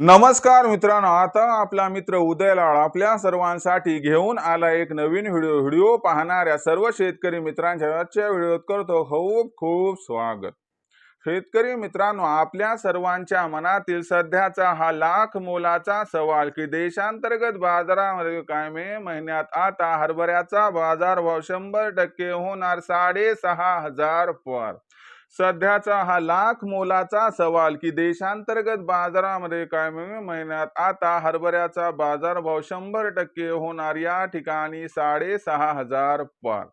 नमस्कार मित्रांनो आता आपला मित्र उदयलाळ आपल्या सर्वांसाठी घेऊन आला एक नवीन व्हिडिओ. व्हिडिओ पाहणाऱ्या सर्व शेतकरी मित्रांच्या आजच्या व्हिडिओत करतो खूप खूप स्वागत. शेतकरी मित्रांनो आपल्या सर्वांच्या मनातील सध्याचा हा लाख मोलाचा सवाल की देशांतर्गत बाजारामध्ये काय मे महिन्यात आता हरभऱ्याचा बाजारभाव शंभर टक्के होणार साडेसहा हजार पर. सध्याचा हा लाख मोलाचा सवाल की देशांतर्गत बाजारामध्ये काय महिन्यात आता हरभऱ्याचा बाजारभाव शंभर टक्के होणार या ठिकाणी साडेसहा हजार पार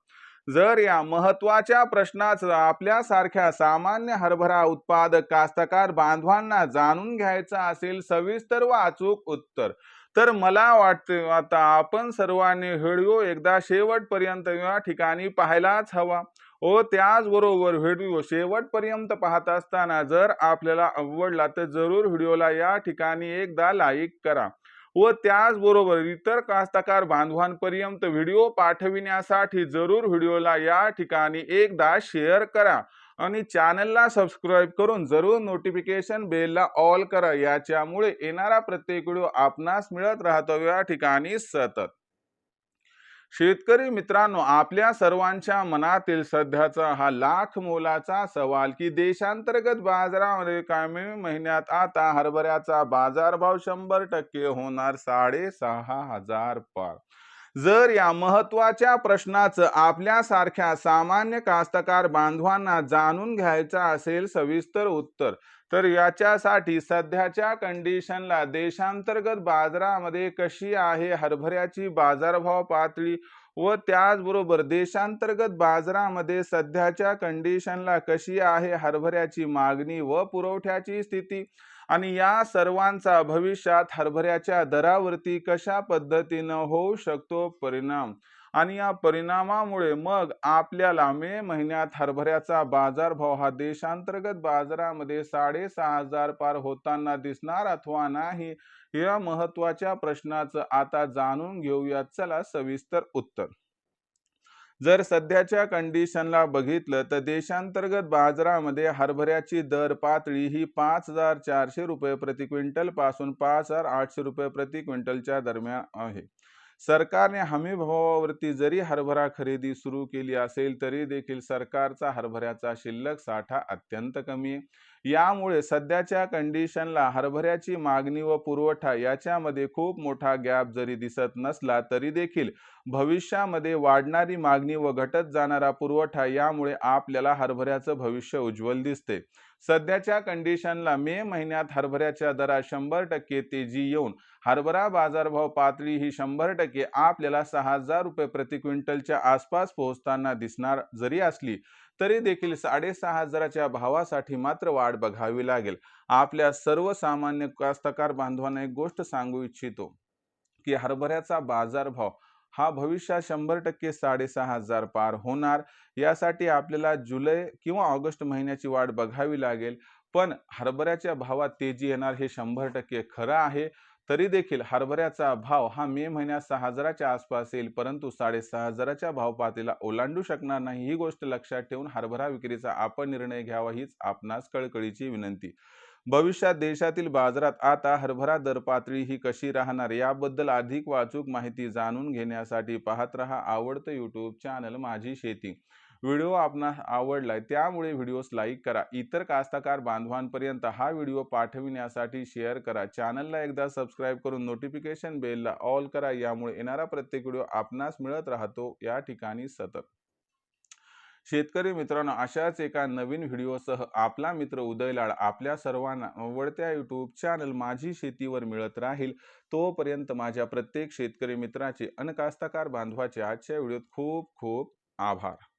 जर या महत्त्वाच्या प्रश्नाचं आपल्यासारख्या सामान्य हरभरा उत्पादक कास्तकार बांधवांना जाणून घ्यायचं असेल सविस्तर व अचूक उत्तर. तर मला वाटते आता आपण सर्वांनी व्हिडिओ एकदा शेवटपर्यंत या ठिकाणी पाहायलाच हवा. व त्याचबरोबर व्हिडिओ शेवटपर्यंत पाहत असताना जर आपल्याला आवडला तर जरूर व्हिडिओला या ठिकाणी एकदा लाईक करा. व त्याचबरोबर इतर कास्तकार बांधवांपर्यंत व्हिडिओ पाठविण्यासाठी जरूर व्हिडिओला या ठिकाणी एकदा शेअर करा. आणि चॅनलला सबस्क्राईब करून जरूर नोटिफिकेशन बेलला ऑल करा. याच्यामुळे येणारा प्रत्येक व्हिडिओ आपणास मिळत राहतो. या ठिकाणी सतत. शेतकरी मित्रांनो आपल्या सर्वांच्या मनातील सध्याचा हा लाख मोलाचा सवाल की देशांतर्गत बाजारामध्ये काय महिन्यात आता हरभऱ्याचा बाजारभाव शंभर टक्के होणार साडेसहा हजार पार. जर या महत्त्वाच्या प्रश्नाचं आपल्यासारख्या सामान्य कास्तकार बांधवांना जाणून घ्यायचं असेल सविस्तर उत्तर तर याच्यासाठी सध्याच्या कंडिशनला देशांतर्गत बाजारामध्ये कशी आहे हरभऱ्याची बाजारभाव पातळी व त्याचबरोबर देशांतर्गत बाजारामध्ये सध्याच्या कंडिशनला कशी आहे हरभऱ्याची मागणी व पुरवठ्याची स्थिती आणि या सर्वांचा भविष्यात हरभऱ्याच्या दरावरती कशा पद्धतीनं होऊ शकतो परिणाम? आणि या परिणामामुळे मग आपल्याला मे महिन्यात हरभऱ्याचा बाजारभाव हा देशांतर्गत बाजारामध्ये साडेसहा हजार पार होताना दिसणार अथवा नाही या महत्त्वाच्या प्रश्नाचं आता जाणून घेऊयात चला सविस्तर उत्तर. जर सध्याच्या कंडिशनला बघितलं तर देशांतर्गत बाजारामध्ये हरभऱ्याची दर पातळी ही पाच हजार चारशे रुपये प्रति क्विंटलपासून पाच हजार आठशे रुपये प्रति क्विंटलच्या दरम्यान आहे. सरकारने हमी भावावरती जरी हरभरा खरेदी सुरू केली असेल तरी देखील सरकारचा हरभऱ्याचा शिल्लक साठा अत्यंत कमी आहे. यामुळे सध्याच्या कंडिशनला हरभऱ्याची मागणी व पुरवठा याच्यामध्ये खूप मोठा गॅप जरी दिसत नसला तरी देखील भविष्यामध्ये वाढणारी मागणी व घटत जाणारा पुरवठा यामुळे आपल्याला हरभऱ्याचं भविष्य उज्ज्वल दिसते. सध्याच्या कंडिशनला मे महिन्यात हरभऱ्याच्या दरात शंभर टक्के तेजी येऊन हरभरा बाजारभाव पातळी ही शंभर टक्के आपल्याला सहा हजार रुपये प्रति क्विंटलच्या आसपास पोहोचताना दिसणार जरी असली तरी देखील साडेसहा हजाराच्या भावासाठी मात्र वाढ बघावी लागेल. आपल्या सर्वसामान्य कास्तकार बांधवांना एक गोष्ट सांगू इच्छितो की हरभऱ्याचा बाजारभाव हा भविष्यात शंभर टक्के साडेसहा हजार पार होणार. यासाठी आपल्याला जुलै किंवा ऑगस्ट महिन्याची वाट बघावी लागेल. पण हरभऱ्याच्या भावात तेजी येणार हे शंभर टक्के खरं आहे. तरी देखील हरभऱ्याचा भाव हा मे महिन्यात सहा हजाराच्या आसपास येईल परंतु साडेसहा हजाराच्या भाव पातळीला ओलांडू शकणार नाही. ही गोष्ट लक्षात ठेवून हरभरा विक्रीचा आपण निर्णय घ्यावा हीच आपणास कळकळीची विनंती. भविष्यात देशातील बाजारात आता हरभरा दर पातळी ही कशी राहणार याबद्दल अधिक वाचूक माहिती जाणून घेण्यासाठी पाहत रहा आवडतं यूट्यूब चॅनल माझी शेती. व्हिडिओ आपणास आवडलाय त्यामुळे व्हिडिओस लाईक करा. इतर कास्तकार बांधवांपर्यंत हा व्हिडिओ पाठविण्यासाठी शेअर करा. चॅनलला एकदा सबस्क्राईब करून नोटिफिकेशन बेलला ऑल करा. यामुळे येणारा प्रत्येक व्हिडिओ आपणास मिळत राहतो. या ठिकाणी सतत. शेतकरी मित्रांनो अशाच एका नवीन व्हिडिओसह आपला मित्र उदयलाड आपल्या सर्वांना आवडत्या यूट्यूब चॅनल माझी शेतीवर मिळत राहील. तोपर्यंत माझ्या प्रत्येक शेतकरी मित्राचे अनकास्तकार बांधवाचे आजच्या व्हिडिओत खूप खूप आभार.